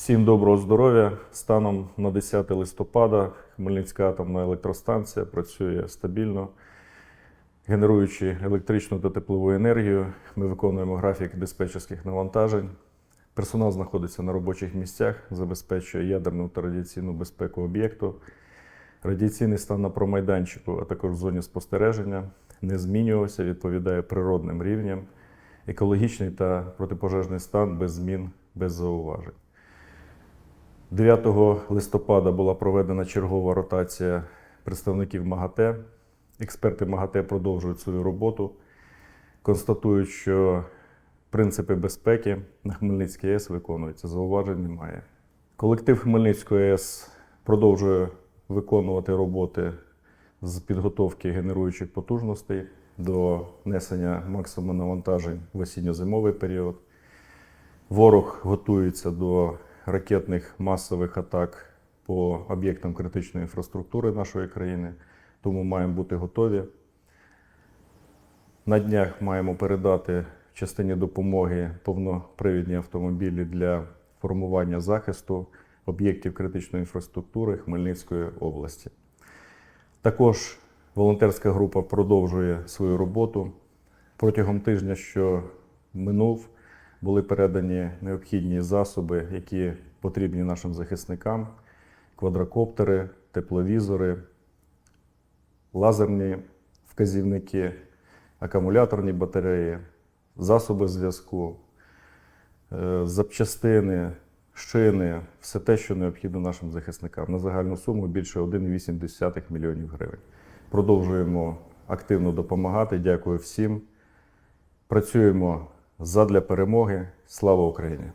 Всім доброго здоров'я. Станом на 10 листопада Хмельницька атомна електростанція працює стабільно, генеруючи електричну та теплову енергію. Ми виконуємо графік диспетчерських навантажень. Персонал знаходиться на робочих місцях, забезпечує ядерну та радіаційну безпеку об'єкту. Радіаційний стан на промайданчику, а також в зоні спостереження не змінювався, відповідає природним рівням. Екологічний та протипожежний стан без змін, без зауважень. 9 листопада була проведена чергова ротація представників МАГАТЕ. Експерти МАГАТЕ продовжують свою роботу, констатують, що принципи безпеки на Хмельницькій АЕС виконуються, зауважень немає. Колектив Хмельницької АЕС продовжує виконувати роботи з підготовки генеруючих потужностей до несення максимуму навантажень в осінньо-зимовий період. Ворог готується до ракетних масових атак по об'єктам критичної інфраструктури нашої країни, тому маємо бути готові. На днях маємо передати в частині допомоги повнопривідні автомобілі для формування захисту об'єктів критичної інфраструктури Хмельницької області. Також волонтерська група продовжує свою роботу. Протягом тижня, що минув, були передані необхідні засоби, які потрібні нашим захисникам: квадрокоптери, тепловізори, лазерні вказівники, акумуляторні батареї, засоби зв'язку, е, запчастини, шини, все те, що необхідно нашим захисникам на загальну суму більше 1,8 мільйонів гривень. Продовжуємо активно допомагати. Дякую всім. Працюємо задля перемоги. Слава Україні!